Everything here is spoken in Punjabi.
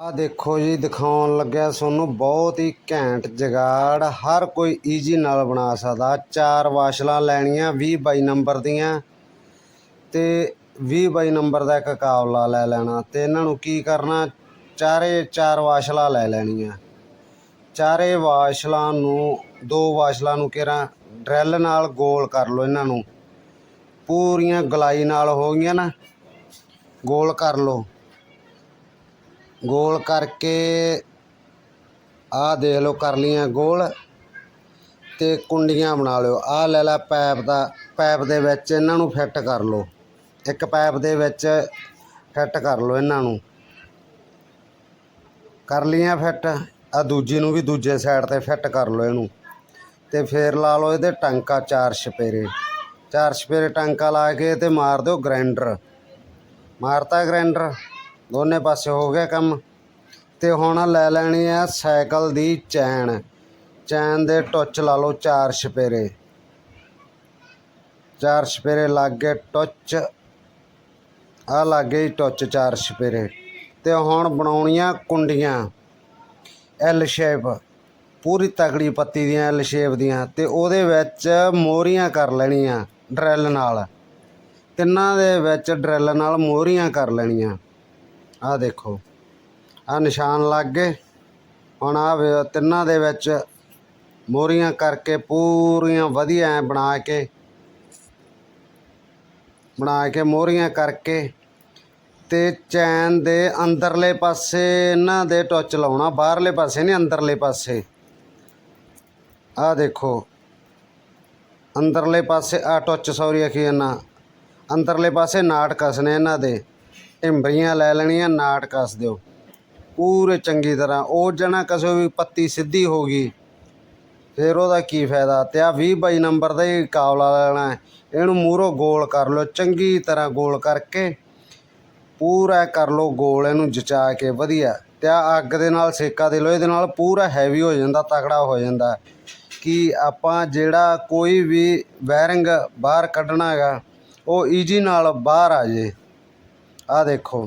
ਆ ਦੇਖੋ ਜੀ, ਦਿਖਾਉਣ ਲੱਗਿਆ ਤੁਹਾਨੂੰ ਬਹੁਤ ਹੀ ਘੈਂਟ ਜਗਾੜ। ਹਰ ਕੋਈ ਈਜੀ ਨਾਲ ਬਣਾ ਸਕਦਾ। ਚਾਰ ਵਾਸ਼ਲਾਂ ਲੈਣੀਆਂ 20 ਬਾਈ ਨੰਬਰ ਦੀਆਂ। ਤੇ 20 ਬਾਈ ਨੰਬਰ ਦਾ ਇੱਕ ਕਾਬਲਾ ਲੈ ਲੈਣਾ। ਤੇ ਇਹਨਾਂ ਨੂੰ ਕੀ ਕਰਨਾ? ਚਾਰੇ, ਚਾਰ ਵਾਸ਼ਲਾਂ ਲੈ ਲੈਣੀਆਂ। ਚਾਰੇ ਵਾਸ਼ਲਾਂ ਨੂੰ, ਦੋ ਵਾਸ਼ਲਾਂ ਨੂੰ ਕਿਹੜਾ? ਡਰੈਲ ਨਾਲ ਗੋਲ ਕਰ ਲਓ ਇਹਨਾਂ ਨੂੰ। ਪੂਰੀਆਂ ਗਲਾਈ ਨਾਲ ਹੋ ਗਈਆਂ ਨਾ। ਗੋਲ ਕਰ ਲਓ। ਗੋਲ ਕਰਕੇ ਆਹ ਦੇਖ ਲਓ ਕਰ ਲੀਆਂ ਗੋਲ ਤੇ ਕੁੰਡੀਆਂ ਬਣਾ ਲਿਓ। ਆਹ ਲੈ ਲੈ ਪੈਪ ਦਾ, ਪੈਪ ਦੇ ਵਿੱਚ ਇਹਨਾਂ ਨੂੰ ਫਿੱਟ ਕਰ ਲਓ। ਇੱਕ ਪੈਪ ਦੇ ਵਿੱਚ ਫਿੱਟ ਕਰ ਲਓ ਇਹਨਾਂ ਨੂੰ। ਕਰ ਲੀਆਂ ਫਿੱਟ ਆ ਦੂਜੀ ਨੂੰ ਵੀ ਦੂਜੇ ਸਾਈਡ ਤੇ ਫਿੱਟ ਕਰ ਲਓ ਇਹਨੂੰ। ਤੇ ਫੇਰ ਲਾ ਲਓ ਇਹਦੇ ਟਾਂਕਾ ਚਾਰ ਛਪੇਰੇ। ਚਾਰ ਛਪੇਰੇ ਟਾਂਕਾ ਲਾ ਕੇ ਤੇ ਮਾਰ ਦਿਓ ਗ੍ਰਾਈਂਡਰ ਮਾਰਤਾ ਗ੍ਰਾਈਂਡਰ ਦੋਨੇ ਪਾਸੇ ਹੋ ਗਿਆ ਕੰਮ। ਤੇ ਹੁਣ ਲੈ ਲੈਣੀ ਹੈ ਸਾਈਕਲ ਦੀ ਚੈਨ। ਚੈਨ ਦੇ ਟੁੱਚ ਲਾ ਲਓ ਚਾਰ ਛਪੇਰੇ। ਚਾਰ ਛਪੇਰੇ ਲੱਗ ਗਏ ਟੁੱਚ। ਆ ਲੱਗ ਗਈ ਟੁੱਚ ਚਾਰ ਛਪੇਰੇ। ਤੇ ਹੁਣ ਬਣਾਉਣੀਆਂ ਕੁੰਡੀਆਂ। ਐਲ ਸ਼ੇਪ ਪੂਰੀ ਤਕੜੀ ਪੱਤੀ ਦੀਆਂ ਐਲ ਸ਼ੇਪ ਦੀਆਂ। ਤੇ ਉਹਦੇ ਵਿੱਚ ਮੋਹਰੀਆਂ ਕਰ ਲੈਣੀਆਂ ਡਰੈਲ ਨਾਲ। ਤਿੰਨਾਂ ਦੇ ਵਿੱਚ ਡਰੈਲ ਨਾਲ ਮੋਹਰੀਆਂ ਕਰ ਲੈਣੀਆਂ। ਆਹ ਦੇਖੋ। ਆਹ ਨਿਸ਼ਾਨ ਲੱਗ ਗਏ। ਹੁਣ ਆ ਤਿੰਨਾਂ ਦੇ ਵਿੱਚ ਮੋਹਰੀਆਂ ਕਰਕੇ ਪੂਰੀਆਂ ਵਧੀਆ ਐਂ ਬਣਾ ਕੇ ਬਣਾ ਕੇ ਮੋਹਰੀਆਂ ਕਰਕੇ ਤੇ ਚੈਨ ਦੇ ਅੰਦਰਲੇ ਪਾਸੇ ਇਹਨਾਂ ਦੇ ਟੁੱਚ ਲਾਉਣਾ। ਬਾਹਰਲੇ ਪਾਸੇ ਨਹੀਂ, ਅੰਦਰਲੇ ਪਾਸੇ। ਆਹ ਦੇਖੋ। ਅੰਦਰਲੇ ਪਾਸੇ ਆ ਟੁੱਚ ਸੌਰੀ ਆਖੀ ਇਹਨਾਂ ਅੰਦਰਲੇ ਪਾਸੇ ਨਾਟ ਕੱਸਣੇ ਇਹਨਾਂ ਦੇ। ਢਿੰਬਰੀਆਂ ਲੈ ਲੈਣੀਆਂ, ਨਾਟ ਕੱਸ ਦਿਓ। ਪੂਰੇ ਚੰਗੀ ਤਰ੍ਹਾਂ, ਉਹ ਜਣਾ ਕਸੋ ਵੀ ਪੱਤੀ ਸਿੱਧੀ ਹੋ ਗਈ। ਫਿਰ ਉਹਦਾ ਕੀ ਫਾਇਦਾ? ਤੇ ਆ 20 ਬਾਈ ਨੰਬਰ ਦਾ ਹੀ ਕਾਬਲਾ ਲੈਣਾ ਇਹਨੂੰ ਮੂਹਰੋਂ ਗੋਲ ਕਰ ਲਓ, ਚੰਗੀ ਤਰ੍ਹਾਂ ਗੋਲ ਕਰਕੇ। ਪੂਰਾ ਕਰ ਲਓ ਗੋਲ, ਇਹਨੂੰ ਜਚਾ ਕੇ, ਵਧੀਆ। ਤੇ ਆ ਅੱਗ ਦੇ ਨਾਲ ਸੇਕਾ ਦੇ ਲਓ, ਇਹਦੇ ਨਾਲ ਪੂਰਾ ਹੈਵੀ ਹੋ ਜਾਂਦਾ, ਤਕੜਾ ਹੋ ਜਾਂਦਾ। ਕਿ ਆਪਾਂ ਜਿਹੜਾ ਕੋਈ ਵੀ ਵਾਇਰਿੰਗ ਬਾਹਰ ਕੱਢਣਾ ਹੈਗਾ, ਉਹ ਈਜੀ ਨਾਲ ਬਾਹਰ ਆ ਜੇ। ਆਹ ਦੇਖੋ